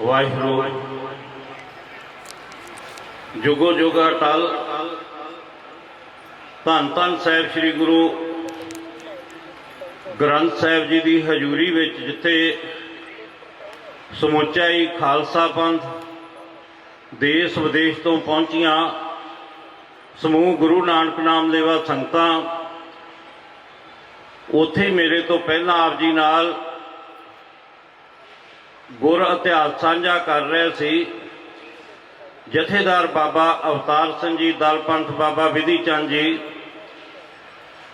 ਵਾਹਿਗੁਰੂ। ਜੁਗੋ ਜੁਗਾ ਅਟਲ ਧੰਨ ਧੰਨ ਸਾਹਿਬ ਸ੍ਰੀ ਗੁਰੂ ਗ੍ਰੰਥ ਸਾਹਿਬ ਜੀ ਦੀ ਹਜ਼ੂਰੀ ਵਿੱਚ ਜਿੱਥੇ ਸਮੁੱਚਾ ਹੀ ਖਾਲਸਾ ਪੰਥ ਦੇਸ਼ ਵਿਦੇਸ਼ ਤੋਂ ਪਹੁੰਚੀਆਂ ਸਮੂਹ ਗੁਰੂ ਨਾਨਕ ਨਾਮ ਲੇਵਾ ਸੰਗਤਾਂ, ਉੱਥੇ ਮੇਰੇ ਤੋਂ ਪਹਿਲਾਂ ਆਪ ਜੀ ਨਾਲ ਗੁਰ ਇਤਿਹਾਸ ਸਾਂਝਾ ਕਰ ਰਹੇ ਸੀ। ਜਥੇਦਾਰ ਬਾਬਾ ਅਵਤਾਰ ਸਿੰਘ ਜੀ ਦਲ ਪੰਥ ਬਾਬਾ ਵਿਧੀ ਚੰਦ ਜੀ।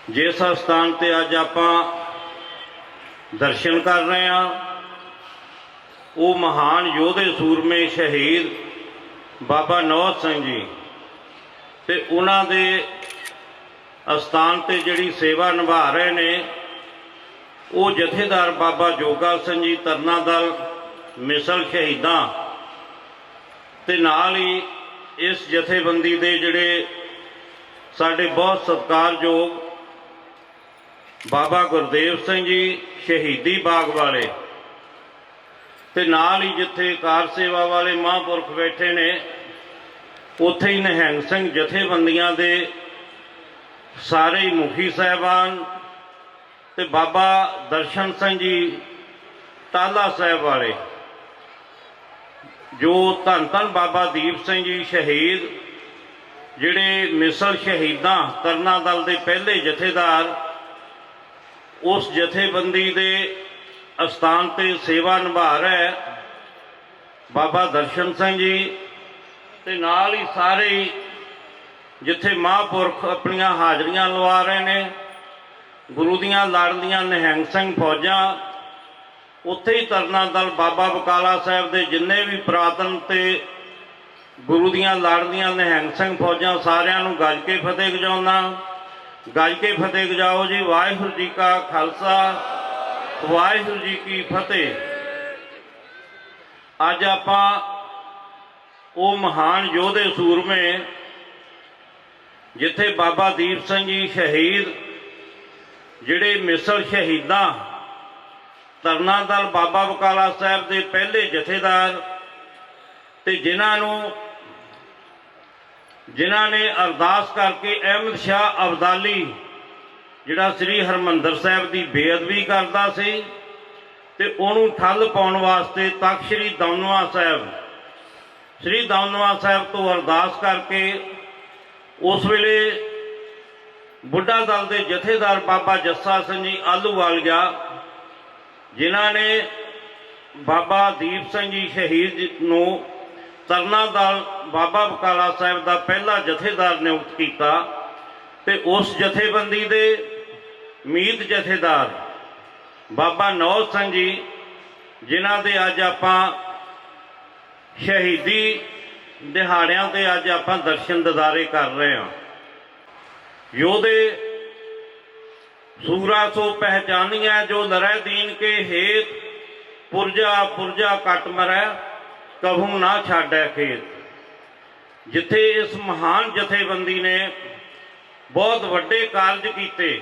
ਜਿਸ ਸਥਾਨ ਤੇ ਅੱਜ ਆਪਾਂ ਦਰਸ਼ਨ ਕਰ ਰਹੇ ਹਾਂ, ਉਹ ਮਹਾਨ ਯੋਧੇ ਸੂਰਮੇ ਸ਼ਹੀਦ ਬਾਬਾ ਨੌਜ ਸਿੰਘ ਜੀ। ਤੇ ਉਹਨਾਂ ਦੇ ਅਸਥਾਨ ਤੇ ਜਿਹੜੀ ਸੇਵਾ ਨਿਭਾ ਰਹੇ ਨੇ, ਉਹ ਜਥੇਦਾਰ ਬਾਬਾ ਜੋਗਾ ਸਿੰਘ ਜੀ ਤਰਨਾ ਦਲ ਮਿਸਲ ਸ਼ਹੀਦਾਂ ਤੇ ਨਾਲ ਹੀ ਇਸ ਜਥੇਬੰਦੀ ਦੇ ਜਿਹੜੇ ਸਾਡੇ ਬਹੁਤ ਸਤਿਕਾਰਯੋਗ ਬਾਬਾ ਗੁਰਦੇਵ ਸਿੰਘ ਜੀ, ਸ਼ਹੀਦੀ ਬਾਗ ਵਾਲੇ ਤੇ ਨਾਲ ਹੀ ਜਿੱਥੇ ਕਾਰ ਸੇਵਾ ਵਾਲੇ ਮਹਾਂਪੁਰਖ ਬੈਠੇ ਨੇ, ਉੱਥੇ ਹੀ ਨਿਹੰਗ ਸਿੰਘ ਜਥੇਬੰਦੀਆਂ ਦੇ ਸਾਰੇ ਹੀ ਮੁਖੀ ਸਾਹਿਬਾਨ ਤੇ ਬਾਬਾ ਦਰਸ਼ਨ ਸਿੰਘ ਜੀ, ਟਾਲਾ ਸਾਹਿਬ ਵਾਲੇ। ਜੋ ਧੰਨ ਧੰਨ ਬਾਬਾ ਦੀਪ ਸਿੰਘ ਜੀ ਸ਼ਹੀਦ, ਜਿਹੜੇ ਮਿਸਲ ਸ਼ਹੀਦਾਂ ਕਰਨਾ ਦਲ ਦੇ ਪਹਿਲੇ ਜਥੇਦਾਰ, ਉਸ ਜਥੇਬੰਦੀ ਦੇ ਅਸਥਾਨ ਤੇ ਸੇਵਾ ਨਿਭਾ ਰਿਹਾ ਬਾਬਾ ਦਰਸ਼ਨ ਸਿੰਘ ਜੀ ਤੇ ਨਾਲ ਹੀ ਸਾਰੇ ਜਿੱਥੇ ਮਹਾਂਪੁਰਖ ਆਪਣੀਆਂ ਹਾਜ਼ਰੀਆਂ ਲਵਾ ਰਹੇ ਨੇ, ਗੁਰੂ ਦੀਆਂ ਲੜਦੀਆਂ ਨਿਹੰਗ ਸਿੰਘ ਫੌਜਾਂ ਉੱਥੇ ਹੀ ਤਰਨਾ ਦਲ ਬਾਬਾ ਬਕਾਲਾ ਸਾਹਿਬ ਦੇ ਜਿੰਨੇ ਵੀ ਪ੍ਰਾਤਨ ਤੇ ਗੁਰੂ ਦੀਆਂ ਲਾੜਦੀਆਂ ਨਿਹੰਗ ਸਿੰਘ ਫੌਜਾਂ ਸਾਰਿਆਂ ਨੂੰ ਗੱਜ ਕੇ ਫਤਿਹ ਗਜਾਉਣਾ ਗੱਜ ਕੇ ਫਤਿਹ ਗਜਾਓ ਜੀ। ਵਾਹਿਗੁਰੂ ਜੀ ਕਾ ਖਾਲਸਾ, ਵਾਹਿਗੁਰੂ ਜੀ ਕੀ ਫਤਿਹ। ਅੱਜ ਆਪਾਂ ਉਹ ਮਹਾਨ ਯੋਧੇ ਸੂਰਮੇ, ਜਿੱਥੇ ਬਾਬਾ ਦੀਪ ਸਿੰਘ ਜੀ ਸ਼ਹੀਦ, ਜਿਹੜੇ ਮਿਸਰ ਸ਼ਹੀਦਾਂ ਤਰਨਾ ਦਲ ਬਾਬਾ ਬਕਾਲਾ ਸਾਹਿਬ ਦੇ ਪਹਿਲੇ ਜਥੇਦਾਰ ਤੇ ਜਿਨ੍ਹਾਂ ਨੂੰ, ਜਿਨ੍ਹਾਂ ਨੇ ਅਰਦਾਸ ਕਰਕੇ ਅਹਿਮਦ ਸ਼ਾਹ ਅਬਦਾਲੀ, ਜਿਹੜਾ ਸ੍ਰੀ ਹਰਮੰਦਰ ਸਾਹਿਬ ਦੀ ਬੇਅਦਬੀ ਕਰਦਾ ਸੀ ਤੇ ਉਹਨੂੰ ਠੱਲ ਪਾਉਣ ਵਾਸਤੇ ਤਖਤ ਸ੍ਰੀ ਦਮਨਵਾ ਸਾਹਿਬ, ਸ੍ਰੀ ਦਮਨਵਾ ਸਾਹਿਬ ਤੋਂ ਅਰਦਾਸ ਕਰਕੇ ਉਸ ਵੇਲੇ ਬੁੱਢਾ ਦਲ ਦੇ ਜਥੇਦਾਰ ਬਾਬਾ ਜੱਸਾ ਸਿੰਘ ਜੀ ਆਲੂਵਾਲ ਗਿਆ ਜਿਨ੍ਹਾਂ ਨੇ ਬਾਬਾ ਦੀਪ ਸਿੰਘ ਜੀ ਸ਼ਹੀਦ ਨੂੰ ਤਰਨਾ ਦਲ ਬਾਬਾ ਬਕਾਲਾ ਸਾਹਿਬ ਦਾ ਪਹਿਲਾ ਜਥੇਦਾਰ ਨਿਯੁਕਤ ਕੀਤਾ ਤੇ ਉਸ ਜਥੇਬੰਦੀ ਦੇ ਮੀਤ ਜਥੇਦਾਰ ਬਾਬਾ ਨੌਜ ਸਿੰਘ ਜੀ, ਜਿਨ੍ਹਾਂ ਦੇ ਅੱਜ ਆਪਾਂ ਸ਼ਹੀਦੀ ਦਿਹਾੜਿਆਂ ਤੇ ਅੱਜ ਆਪਾਂ ਦਰਸ਼ਨ ਦਿਦਾਰੇ ਕਰ ਰਹੇ ਹਾਂ। ਯੋਧੇ ਸੂਰਾ ਸੋ ਪਹਿਚਾਨੀਐ ਜੋ ਲਰੈ ਦੀਨ ਕੇ ਹੇਤ, ਪੁਰਜਾ ਪੁਰਜਾ ਕੱਟ ਮਰੈ, ਕਭੂ ਨਾ ਛਾੜੈ ਖੇਤ। ਜਿੱਥੇ ਇਸ ਮਹਾਨ ਜਥੇਬੰਦੀ ਨੇ ਬਹੁਤ ਵੱਡੇ ਕਾਰਜ ਕੀਤੇ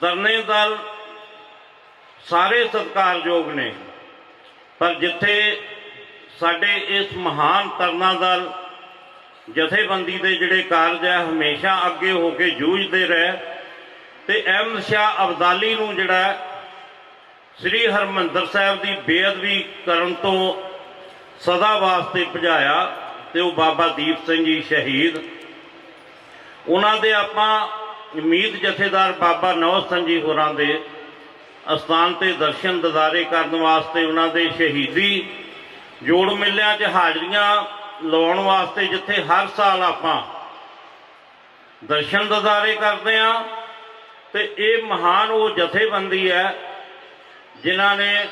ਤਰਨੇ ਦਲ ਸਾਰੇ ਸਤਿਕਾਰਯੋਗ ਨੇ, ਪਰ ਜਿੱਥੇ ਸਾਡੇ ਇਸ ਮਹਾਨ ਤਰਨਾ ਦਲ ਜਥੇਬੰਦੀ ਦੇ ਜਿਹੜੇ ਕਾਰਜ ਹੈ, ਹਮੇਸ਼ਾ ਅੱਗੇ ਹੋ ਕੇ ਜੂਝਦੇ ਰਹੇ ਤੇ ਅਹਿਮਦ ਸ਼ਾਹ ਅਬਦਾਲੀ ਨੂੰ ਜਿਹੜਾ ਸ੍ਰੀ ਹਰਮੰਦਰ ਸਾਹਿਬ ਦੀ ਬੇਅਦਬੀ ਕਰਨ ਤੋਂ ਸਦਾ ਵਾਸਤੇ ਭਜਾਇਆ ਤੇ ਉਹ ਬਾਬਾ ਦੀਪ ਸਿੰਘ ਜੀ ਸ਼ਹੀਦ। ਉਹਨਾਂ ਦੇ ਆਪਾਂ ਉਮੀਦ ਜਥੇਦਾਰ ਬਾਬਾ ਨੌਜ ਸਿੰਘ ਜੀ ਹੋਰਾਂ ਦੇ ਅਸਥਾਨ ਤੇ ਦਰਸ਼ਨ ਦਿਦਾਰੇ ਕਰਨ ਵਾਸਤੇ ਉਹਨਾਂ ਦੇ ਸ਼ਹੀਦੀ ਜੋੜ ਮੇਲਿਆਂ 'ਚ ਹਾਜ਼ਰੀਆਂ ਲਾਉਣ ਵਾਸਤੇ ਜਿੱਥੇ ਹਰ ਸਾਲ ਆਪਾਂ ਦਰਸ਼ਨ ਦਿਦਾਰੇ ਕਰਦੇ ਆ। ਤੇ ਇਹ ਮਹਾਨ ਉਹ ਜਥੇਬੰਦੀ ਹੈ ਜਿਨ੍ਹਾਂ ਨੇ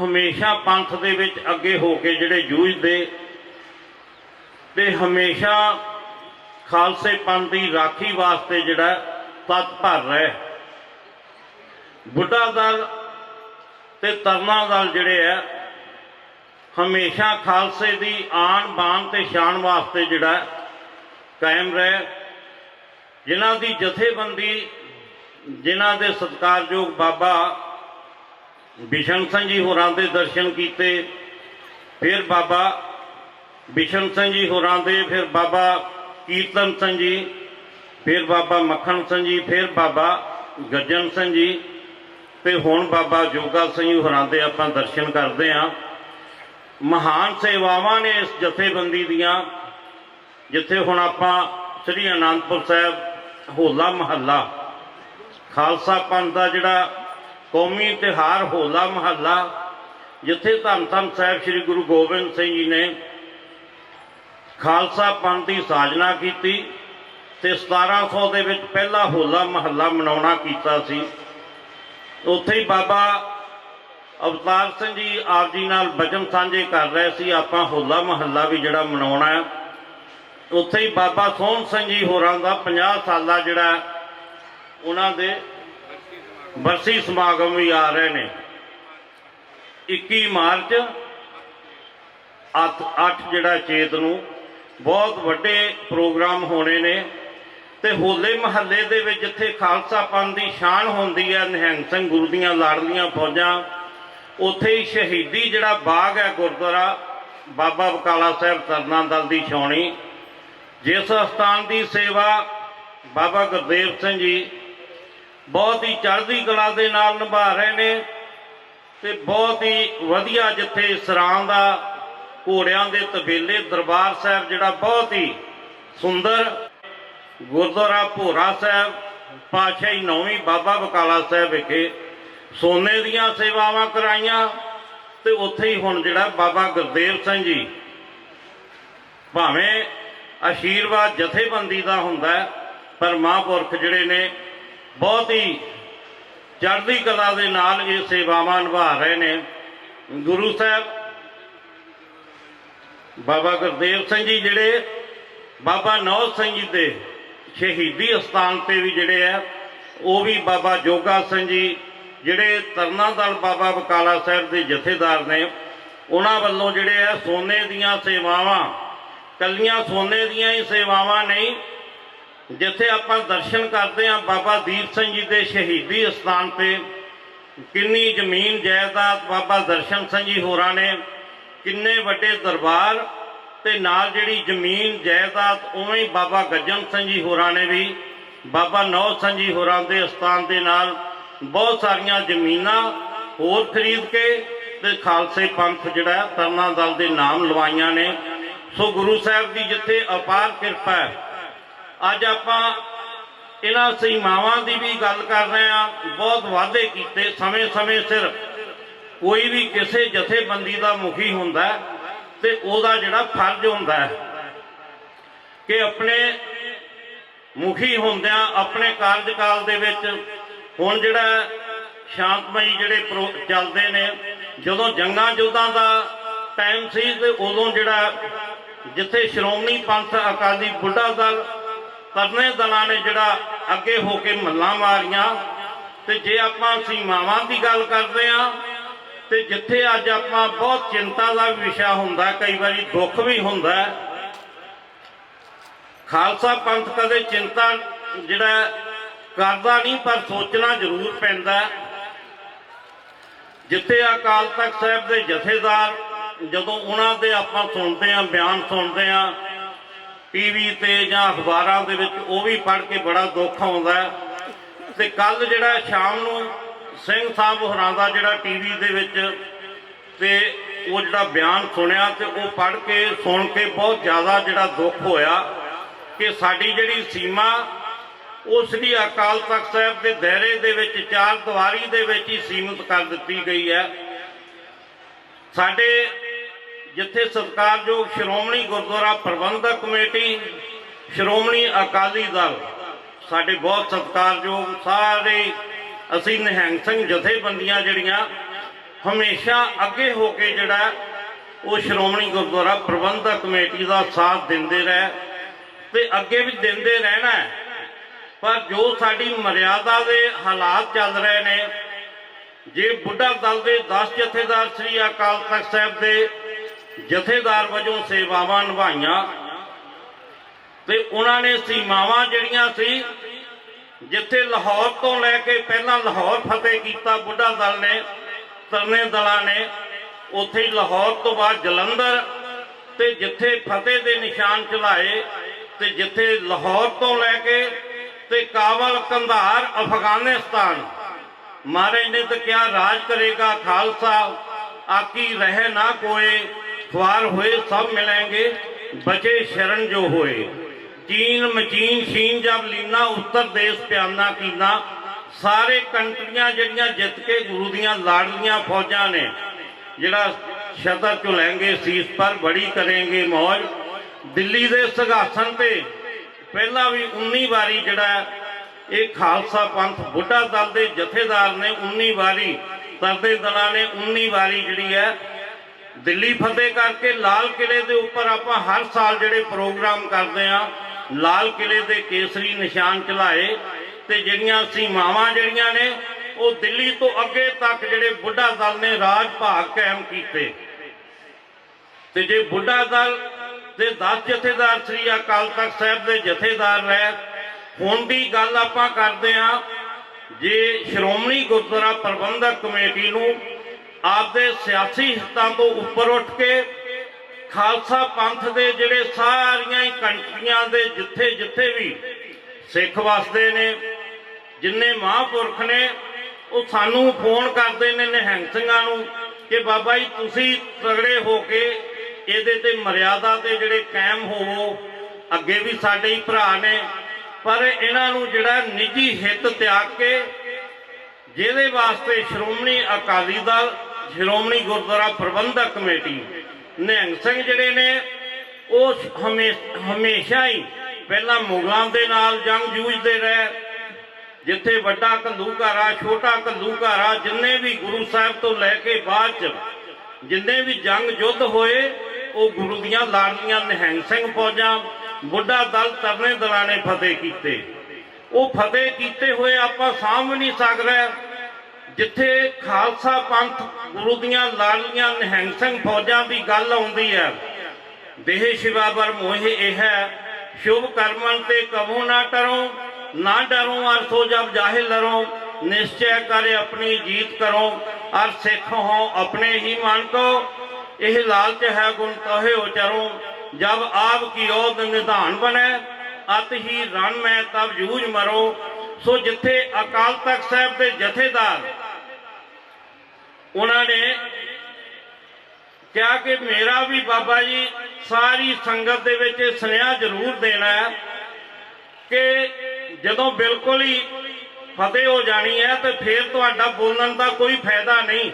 ਹਮੇਸ਼ਾ ਪੰਥ ਦੇ ਵਿੱਚ ਅੱਗੇ ਹੋ ਕੇ ਜਿਹੜੇ ਜੂਝਦੇ ਤੇ ਹਮੇਸ਼ਾ ਖਾਲਸੇ ਪੰਥ ਦੀ ਰਾਖੀ ਵਾਸਤੇ ਜਿਹੜਾ ਤਤ ਭਰ ਰਹੇ। ਬੁੱਢਾ ਦਲ ਤੇ ਤਰਨਾ ਦਲ ਜਿਹੜੇ ਆ ਹਮੇਸ਼ਾ ਖਾਲਸੇ ਦੀ ਆਣ ਬਾਨ ਤੇ ਸ਼ਾਨ ਵਾਸਤੇ ਜਿਹੜਾ ਕਾਇਮ ਰਹੇ। ਜਿਨ੍ਹਾਂ ਦੀ ਜਥੇਬੰਦੀ ਜਿਨ੍ਹਾਂ ਦੇ ਸਤਿਕਾਰਯੋਗ ਬਾਬਾ ਬਿਸ਼ਨ ਸਿੰਘ ਜੀ ਹੋਰਾਂ ਦੇ ਦਰਸ਼ਨ ਕੀਤੇ, ਫਿਰ ਬਾਬਾ ਬਿਸ਼ਨ ਸਿੰਘ ਜੀ ਹੋਰਾਂ ਦੇ, ਫਿਰ ਬਾਬਾ ਕੀਰਤਨ ਸਿੰਘ ਜੀ, ਫਿਰ ਬਾਬਾ ਮੱਖਣ ਸਿੰਘ ਜੀ, ਫਿਰ ਬਾਬਾ ਗੱਜਨ ਸਿੰਘ ਜੀ, ਤੇ ਹੁਣ ਬਾਬਾ ਜੋਗਾ ਸਿੰਘ ਜੀ ਹੋਰਾਂ ਦੇ ਆਪਾਂ ਦਰਸ਼ਨ ਕਰਦੇ ਹਾਂ। ਮਹਾਨ ਸੇਵਾਵਾਂ ਨੇ ਇਸ ਜਥੇਬੰਦੀ ਦੀਆਂ, ਜਿੱਥੇ ਹੁਣ ਆਪਾਂ ਸ੍ਰੀ ਅਨੰਦਪੁਰ ਸਾਹਿਬ ਹੋਲਾ ਮਹੱਲਾ ਖਾਲਸਾ ਪੰਥ ਦਾ ਜਿਹੜਾ ਕੌਮੀ ਤਿਉਹਾਰ ਹੋਲਾ ਮਹੱਲਾ, ਜਿੱਥੇ ਧੰਨ ਧੰਨ ਸਾਹਿਬ ਸ੍ਰੀ ਗੁਰੂ ਗੋਬਿੰਦ ਸਿੰਘ ਜੀ ਨੇ ਖਾਲਸਾ ਪੰਥ ਦੀ ਸਾਜਨਾ ਕੀਤੀ ਤੇ 1700 ਦੇ ਵਿੱਚ ਪਹਿਲਾ ਹੋਲਾ ਮਹੱਲਾ ਮਨਾਉਣਾ ਕੀਤਾ ਸੀ। ਉੱਥੇ ਹੀ ਬਾਬਾ ਅਵਤਾਰ ਸਿੰਘ ਜੀ ਆਪ ਜੀ ਨਾਲ ਬਚਨ ਸਾਂਝੇ ਕਰ ਰਹੇ ਸੀ, ਆਪਾਂ ਹੋਲਾ ਮਹੱਲਾ ਵੀ ਜਿਹੜਾ ਮਨਾਉਣਾ ਹੈ। ਉੱਥੇ ਹੀ ਬਾਬਾ ਸੋਹਣ ਸਿੰਘ ਜੀ ਹੋਰਾਂ ਦਾ 50 ਸਾਲਾ ਜਿਹੜਾ ਉਹਨਾਂ ਦੇ ਬਰਸੀ ਸਮਾਗਮ ਵੀ ਆ ਰਹੇ ਨੇ। 21 ਮਾਰਚ 8 8 ਜਿਹੜਾ ਚੇਤ ਨੂੰ ਬਹੁਤ ਵੱਡੇ ਪ੍ਰੋਗਰਾਮ ਹੋਣੇ ਨੇ ਤੇ ਹੋਲੇ ਮਹੱਲੇ ਦੇ ਵਿੱਚ ਜਿੱਥੇ ਖਾਲਸਾ ਪੰਥ ਦੀ ਸ਼ਾਨ ਹੁੰਦੀ ਹੈ, ਨਿਹੰਗ ਸਿੰਘ ਗੁਰੂ ਦੀਆਂ ਲਾੜਲੀਆਂ ਫੌਜਾਂ। ਉੱਥੇ ਹੀ ਸ਼ਹੀਦੀ ਜਿਹੜਾ ਬਾਗ ਹੈ ਗੁਰਦੁਆਰਾ, ਬਾਬਾ ਬਕਾਲਾ ਸਾਹਿਬ ਤਰਨਾ ਦਲ ਦੀ ਛਾਉਣੀ। ਜਿਸ ਸਥਾਨ ਦੀ ਸੇਵਾ ਬਾਬਾ ਗੁਰਦੇਵ ਸਿੰਘ ਜੀ ਬਹੁਤ ਹੀ ਚੜ੍ਹਦੀ ਕਲਾ ਦੇ ਨਾਲ ਨਿਭਾ ਰਹੇ ਨੇ ਤੇ ਬਹੁਤ ਹੀ ਵਧੀਆ ਜਿੱਥੇ ਸਰਾਂ ਦਾ ਘੋੜਿਆਂ ਦੇ ਤਬੇਲੇ ਦਰਬਾਰ ਸਾਹਿਬ ਜਿਹੜਾ ਬਹੁਤ ਹੀ ਸੁੰਦਰ ਗੁਰਦੁਆਰਾ ਭੋਰਾ ਸਾਹਿਬ, ਪਾਤਸ਼ਾਹੀ ਨੌਵੀਂ ਬਾਬਾ ਬਕਾਲਾ ਸਾਹਿਬ ਵਿਖੇ ਸੋਨੇ ਦੀਆਂ ਸੇਵਾਵਾਂ ਕਰਾਈਆਂ ਤੇ ਉੱਥੇ ਹੀ ਹੁਣ ਜਿਹੜਾ ਬਾਬਾ ਗੁਰਦੇਵ ਸਿੰਘ ਜੀ ਭਾਵੇਂ ਆਸ਼ੀਰਵਾਦ ਜਥੇਬੰਦੀ ਦਾ ਹੁੰਦਾ ਪਰ ਮਹਾਂਪੁਰਖ ਜਿਹੜੇ ਨੇ ਬਹੁਤ ਹੀ ਚੜ੍ਹਦੀ ਕਲਾ ਦੇ ਨਾਲ ਇਹ ਸੇਵਾਵਾਂ ਨਿਭਾ ਰਹੇ ਨੇ। ਗੁਰੂ ਸਾਹਿਬ, ਬਾਬਾ ਗੁਰਦੇਵ ਸਿੰਘ ਜੀ ਜਿਹੜੇ ਬਾਬਾ ਨੌਜ ਸਿੰਘ ਜੀ ਦੇ ਸ਼ਹੀਦੀ ਅਸਥਾਨ ਤੇ ਵੀ ਜਿਹੜੇ ਆ, ਉਹ ਵੀ ਬਾਬਾ ਜੋਗਾ ਸਿੰਘ ਜੀ ਜਿਹੜੇ ਤਰਨਾ ਦਲ ਬਾਬਾ ਬਕਾਲਾ ਸਾਹਿਬ ਦੇ ਜਥੇਦਾਰ ਨੇ, ਉਹਨਾਂ ਵੱਲੋਂ ਜਿਹੜੇ ਆ ਸੋਨੇ ਦੀਆਂ ਸੇਵਾਵਾਂ, ਕੱਲੀਆਂ ਸੋਨੇ ਦੀਆਂ ਹੀ ਸੇਵਾਵਾਂ ਨਹੀਂ ਜਿੱਥੇ ਆਪਾਂ ਦਰਸ਼ਨ ਕਰਦੇ ਹਾਂ ਬਾਬਾ ਦੀਪ ਸਿੰਘ ਜੀ ਦੇ ਸ਼ਹੀਦੀ ਅਸਥਾਨ ਤੇ, ਕਿੰਨੀ ਜ਼ਮੀਨ ਜਾਇਦਾਦ ਬਾਬਾ ਦਰਸ਼ਨ ਸਿੰਘ ਜੀ ਹੋਰਾਂ ਨੇ, ਕਿੰਨੇ ਵੱਡੇ ਦਰਬਾਰ ਤੇ ਨਾਲ ਜਿਹੜੀ ਜ਼ਮੀਨ ਜਾਇਦਾਦ ਉਵੇਂ ਹੀ ਬਾਬਾ ਗੱਜਨ ਸਿੰਘ ਜੀ ਹੋਰਾਂ ਨੇ ਵੀ, ਬਾਬਾ ਨੌ ਸਿੰਘ ਜੀ ਹੋਰਾਂ ਦੇ ਅਸਥਾਨ ਦੇ ਨਾਲ ਬਹੁਤ ਸਾਰੀਆਂ ਜ਼ਮੀਨਾਂ ਹੋਰ ਖਰੀਦ ਕੇ ਤੇ ਖਾਲਸੇ ਪੰਥ ਜਿਹੜਾ ਤਰਨਾ ਦਲ ਦੇ ਨਾਮ ਲਵਾਈਆਂ ਨੇ। ਸੋ ਗੁਰੂ ਸਾਹਿਬ ਦੀ ਜਿੱਥੇ ਅਪਾਰ ਕਿਰਪਾ ਹੈ ਅੱਜ ਆਪਾਂ ਇਹਨਾਂ ਸੀਮਾਵਾਂ ਦੀ ਵੀ ਗੱਲ ਕਰ ਰਹੇ ਹਾਂ। ਬਹੁਤ ਵਾਅਦੇ ਕੀਤੇ, ਸਮੇਂ-ਸਮੇਂ ਸਿਰ। ਕੋਈ ਵੀ ਕਿਸੇ ਜਥੇਬੰਦੀ ਦਾ ਮੁਖੀ ਹੁੰਦਾ ਹੈ ਤੇ ਉਹਦਾ ਜਿਹੜਾ ਫਰਜ਼ ਹੁੰਦਾ ਕਿ ਆਪਣੇ ਮੁਖੀ ਹੁੰਦਿਆਂ, ਆਪਣੇ ਕਾਰਜਕਾਲ ਦੇ ਵਿੱਚ ਹੁਣ ਜਿਹੜਾ ਸ਼ਾਂਤਮਈ ਜਿਹੜੇ ਚੱਲਦੇ ਨੇ, ਜਦੋਂ ਜੰਗਾਂ ਯੁੱਧਾਂ ਦਾ ਟਾਈਮ ਸੀ ਤੇ ਉਦੋਂ ਜਿਹੜਾ ਜਿੱਥੇ ਸ਼੍ਰੋਮਣੀ ਪੰਥ ਅਕਾਲੀ ਬੁੱਢਾ ਦਲ ਤਰਨੇ ਦਲਾਂ ਨੇ ਜਿਹੜਾ ਅੱਗੇ ਹੋ ਕੇ ਮੱਲਾਂ ਮਾਰੀਆਂ। ਤੇ ਜੇ ਆਪਾਂ ਸੀਮਾਵਾਂ ਦੀ ਗੱਲ ਕਰਦੇ ਆ ਤੇ ਜਿੱਥੇ ਅੱਜ ਆਪਾਂ ਬਹੁਤ ਚਿੰਤਾ ਦਾ ਵਿਸ਼ਾ ਹੁੰਦਾ, ਕਈ ਵਾਰੀ ਦੁੱਖ ਵੀ ਹੁੰਦਾ ਖਾਲਸਾ ਪੰਥ ਕਦੇ ਚਿੰਤਾ ਜਿਹੜਾ ਕਰਦਾ ਨਹੀਂ, ਪਰ ਸੋਚਣਾ ਜ਼ਰੂਰ ਪੈਂਦਾ ਜਿੱਥੇ ਅਕਾਲ ਤਖਤ ਸਾਹਿਬ ਦੇ ਜਥੇਦਾਰ, ਜਦੋਂ ਉਹਨਾਂ ਦੇ ਆਪਾਂ ਸੁਣਦੇ ਆਂ ਬਿਆਨ ਸੁਣਦੇ ਆਂ ਟੀਵੀ ਤੇ ਜਾਂ ਅਖਬਾਰਾਂ ਦੇ ਵਿੱਚ ਉਹ ਵੀ ਪੜ੍ਹ ਕੇ ਬੜਾ ਦੁੱਖ ਆਉਂਦਾ ਹੈ। ਤੇ ਕੱਲ ਜਿਹੜਾ ਸ਼ਾਮ ਨੂੰ ਸਿੰਘ ਸਾਹਿਬ ਹੋਰਾਂ ਦਾ ਜਿਹੜਾ ਟੀਵੀ ਦੇ ਵਿੱਚ ਤੇ ਉਹ ਜਿਹੜਾ ਬਿਆਨ ਸੁਣਿਆ ਤੇ ਉਹ ਪੜ੍ਹ ਕੇ, ਸੁਣ ਕੇ ਬਹੁਤ ਜ਼ਿਆਦਾ ਜਿਹੜਾ ਦੁੱਖ ਹੋਇਆ ਕਿ ਸਾਡੀ ਜਿਹੜੀ ਸੀਮਾ ਉਹ ਸ੍ਰੀ ਅਕਾਲ ਤਖਤ ਸਾਹਿਬ ਦੇ ਦਾਇਰੇ ਦੇ ਵਿੱਚ, ਚਾਰ ਦੀਵਾਰੀ ਦੇ ਵਿੱਚ ਹੀ ਸੀਮਿਤ ਕਰ ਦਿੱਤੀ ਗਈ ਹੈ ਸਾਡੇ ਜਿੱਥੇ ਸਤਿਕਾਰਯੋਗ ਸ਼੍ਰੋਮਣੀ ਗੁਰਦੁਆਰਾ ਪ੍ਰਬੰਧਕ ਕਮੇਟੀ, ਸ਼੍ਰੋਮਣੀ ਅਕਾਲੀ ਦਲ, ਸਾਡੇ ਬਹੁਤ ਸਤਿਕਾਰਯੋਗ ਸਾਰੇ, ਅਸੀਂ ਨਿਹੰਗ ਸਿੰਘ ਜਥੇਬੰਦੀਆਂ ਜਿਹੜੀਆਂ, ਹਮੇਸ਼ਾ ਅੱਗੇ ਹੋ ਕੇ ਜਿਹੜਾ ਉਹ ਸ਼੍ਰੋਮਣੀ ਗੁਰਦੁਆਰਾ ਪ੍ਰਬੰਧਕ ਕਮੇਟੀ ਦਾ ਸਾਥ ਦਿੰਦੇ ਰਹੇ ਤੇ ਅੱਗੇ ਵੀ ਦਿੰਦੇ ਰਹਿਣਾ ਪਰ ਜੋ ਸਾਡੀ ਮਰਿਆਦਾ ਦੇ ਹਾਲਾਤ ਚੱਲ ਰਹੇ ਨੇ, ਜੇ ਬੁੱਢਾ ਦਲ ਦੇ 10 ਜਥੇਦਾਰ ਸ੍ਰੀ ਅਕਾਲ ਤਖਤ ਸਾਹਿਬ ਦੇ ਜਥੇਦਾਰ ਵਜੋਂ ਸੇਵਾਵਾਂ ਨਿਭਾਈਆਂ ਤੇ ਉਹਨਾਂ ਨੇ ਸੀਮਾਵਾਂ ਜਿਹੜੀਆਂ ਸੀ, ਜਿੱਥੇ ਲਾਹੌਰ ਤੋਂ ਲੈ ਕੇ ਪਹਿਲਾਂ ਲਾਹੌਰ ਫਤਿਹ ਕੀਤਾ, ਬੁੱਢਾ ਦਲ ਨੇ, ਤਰਨੇ ਦਲਾਂ ਨੇ, ਉੱਥੇ ਲਾਹੌਰ ਤੋਂ ਬਾਅਦ ਜਲੰਧਰ ਤੇ ਜਿੱਥੇ ਫਤਿਹ ਦੇ ਨਿਸ਼ਾਨ ਚਲਾਏ ਤੇ ਜਿੱਥੇ ਲਾਹੌਰ ਤੋਂ ਲੈ ਕੇ ਤੇ ਕਾਬਲ ਕੰਧਾਰ ਅਫਗਾਨਿਸਤਾਨ। ਮਹਾਰਾਜ ਨੇ ਤਾਂ ਕਿਹਾ, ਰਾਜ ਕਰੇਗਾ ਖਾਲਸਾ, ਆਕੀ ਰਹਿ ਨਾ ਕੋਏ। ਖਵਾਰ ਹੋਏ, ਸਭ ਮਿਲेंगे ਬਚੇ ਸ਼ਰਨ ਜੋ ਹੋਏ। ਚੀਨ ਮਚੀਨ ਸ਼ੀਨ ਜਬ ਲੀਨਾ, ਉੱਤਰ ਦੇਸ਼ ਪਿਆਨਾ ਕੀਨਾ। ਸਾਰੇ ਕੰਟਰੀਆਂ ਜਿਹੜੀਆਂ ਜਿੱਤ ਕੇ ਗੁਰੂ ਦੀਆਂ ਲਾਡਲੀਆਂ ਫੌਜਾਂ ਨੇ, ਜਿਹੜਾ ਸ਼ਤਰ ਚੁਲੈਂਗੇ ਸੀਸ ਪਰ ਬੜੀ ਕਰੇਂਗੇ ਮੌਜ। ਦਿੱਲੀ ਦੇ ਸਿੰਘਾਸਨ ਤੇ ਪਹਿਲਾਂ ਵੀ 19 ਵਾਰੀ ਜਿਹੜਾ ਇਹ ਖਾਲਸਾ ਪੰਥ ਬੁੱਢਾ ਦਲ ਦੇ ਜਥੇਦਾਰ ਨੇ 19 ਵਾਰੀ ਤਰਦੇ ਦਲਾਂ ਨੇ 19 ਵਾਰੀ ਜਿਹੜੀ ਹੈ ਦਿੱਲੀ ਫਤਿਹ ਕਰਕੇ ਲਾਲ ਕਿਲੇ ਦੇ ਉੱਪਰ ਆਪਾਂ ਹਰ ਸਾਲ ਜਿਹੜੇ ਪ੍ਰੋਗਰਾਮ ਕਰਦੇ ਆ ਲਾਲ ਕਿਲੇ ਦੇ ਕੇਸਰੀ ਨਿਸ਼ਾਨ ਚਲਾਏ ਤੇ ਜਿਹੜੀਆਂ ਸੀਮਾਵਾਂ ਜਿਹੜੀਆਂ ਨੇ, ਉਹ ਦਿੱਲੀ ਤੋਂ ਅੱਗੇ ਤੱਕ ਜਿਹੜੇ ਬੁੱਢਾ ਦਲ ਨੇ ਰਾਜ ਭਾਗ ਕਾਇਮ ਕੀਤੇ। ਤੇ ਜੇ ਬੁੱਢਾ ਦਲ ਦੇ 10 ਜਥੇਦਾਰ ਸ੍ਰੀ ਅਕਾਲ ਤਖਤ ਸਾਹਿਬ ਦੇ ਜਥੇਦਾਰ ਰਹੇ, ਹੁਣ ਦੀ ਗੱਲ ਆਪਾਂ ਕਰਦੇ ਆ ਜੇ ਸ਼੍ਰੋਮਣੀ ਗੁਰਦੁਆਰਾ ਪ੍ਰਬੰਧਕ ਕਮੇਟੀ ਨੂੰ ਆਪਦੇ ਸਿਆਸੀ ਹਿੱਤਾਂ ਤੋਂ ਉੱਪਰ ਉੱਠ ਕੇ ਖਾਲਸਾ ਪੰਥ ਦੇ ਜਿਹੜੇ ਸਾਰੀਆਂ ਹੀ ਕੰਟਰੀਆਂ ਦੇ ਜਿੱਥੇ ਜਿੱਥੇ ਵੀ ਸਿੱਖ ਵਸਦੇ ਨੇ, ਜਿੰਨੇ ਮਹਾਂਪੁਰਖ ਨੇ, ਉਹ ਸਾਨੂੰ ਫੋਨ ਕਰਦੇ ਨੇ ਨਿਹੰਗ ਸਿੰਘਾਂ ਨੂੰ ਕਿ ਬਾਬਾ ਜੀ ਤੁਸੀਂ ਤਗੜੇ ਹੋ ਕੇ ਇਹਦੇ ਤੇ ਮਰਿਆਦਾ ਤੇ ਜਿਹੜੇ ਕਾਇਮ ਹੋਵੋ, ਅੱਗੇ ਵੀ ਸਾਡੇ ਹੀ ਭਰਾ ਨੇ। ਪਰ ਇਹਨਾਂ ਨੂੰ ਜਿਹੜਾ ਨਿੱਜੀ ਹਿੱਤ ਤਿਆਗ ਕੇ ਜਿਹਦੇ ਵਾਸਤੇ ਸ਼੍ਰੋਮਣੀ ਅਕਾਲੀ ਦਲ ਸ਼੍ਰੋਮਣੀ ਗੁਰਦੁਆਰਾ ਪ੍ਰਬੰਧਕ ਕਮੇਟੀ, ਨਿਹੰਗ ਸਿੰਘ ਜਿਹੜੇ ਨੇ, ਉਹ ਹਮੇਸ਼ਾ ਹੀ ਪਹਿਲਾਂ ਮੁਗਲਾਂ ਦੇ ਨਾਲ ਜੰਗ ਜੂਝਦੇ ਰਹੇ। ਜਿੱਥੇ ਵੱਡਾ ਘੱਲੂਘਾਰਾ ਛੋਟਾ ਘੱਲੂਘਾਰਾ ਜਿੰਨੇ ਵੀ ਗੁਰੂ ਸਾਹਿਬ ਤੋਂ ਲੈ ਕੇ ਬਾਅਦ ਚ ਜਿੰਨੇ ਵੀ ਜੰਗ ਯੁੱਧ ਹੋਏ, ਉਹ ਗੁਰੂ ਦੀਆਂ ਲਾਡਲੀਆਂ ਨਿਹੰਗ ਸਿੰਘ ਫੌਜਾਂ, ਬੁੱਢਾ ਦਲ ਤਰਨੇ ਦਲਾਂ ਨੇ ਫਤਿਹ ਕੀਤੇ। ਉਹ ਫਤਿਹ ਕੀਤੇ ਹੋਏ ਆਪਾਂ ਸਾਂਭ ਨਹੀਂ ਸਕਦੇ ਜਿੱਥੇ ਖਾਲਸਾ ਪੰਥ ਗੁਰੂ ਦੀਆਂ ਲਾਲੀਆਂ ਨਿਹੰਗ ਸਿੰਘ ਫੌਜਾਂ ਦੀ ਗੱਲ ਆਉਂਦੀ ਹੈ। ਦੇਹ ਸ਼ਿਵਾ ਬਰ ਮੋਹਿ ਇਹ ਹੈ, ਸ਼ੁਭ ਕਰਮਨ ਤੇ ਕਬੂ ਨਾ ਟਰੋ ਨਾ ਡਰੋ ਅਰ ਜਬ ਜਾਹਿ ਲਰੋ ਨਿਸ਼ਚੈ ਕਰੇ ਆਪਣੀ ਜੀਤ ਕਰੋ, ਅਰ ਸਿੱਖ ਹੋ ਆਪਣੇ ਹੀ ਮਨ ਕੋ। ਇਹ ਲਾਲਚ ਹੈ ਗੁਣ ਤੋਹੇ ਉਚਰੋ, ਜਬ ਆਪ ਕੀ ਓਦ ਨਿਧਾਨ ਬਨੈ ਅਤ ਹੀ ਰਣ ਮੈਂ ਤਬ ਜੂਝ ਮਰੋ। ਸੋ ਜਿੱਥੇ ਅਕਾਲ ਤਖਤ ਸਾਹਿਬ ਦੇ ਜਥੇਦਾਰ ਉਹਨਾਂ ਨੇ ਕਿਹਾ ਕਿ ਮੇਰਾ ਵੀ ਬਾਬਾ ਜੀ ਸਾਰੀ ਸੰਗਤ ਦੇ ਵਿੱਚ ਇਹ ਸੁਨੇਹਾ ਜ਼ਰੂਰ ਦੇਣਾ ਹੈ ਕਿ ਜਦੋਂ ਬਿਲਕੁਲ ਹੀ ਫਤਿਹ ਹੋ ਜਾਣੀ ਹੈ ਤੇ ਫਿਰ ਤੁਹਾਡਾ ਬੋਲਣ ਦਾ ਕੋਈ ਫਾਇਦਾ ਨਹੀਂ।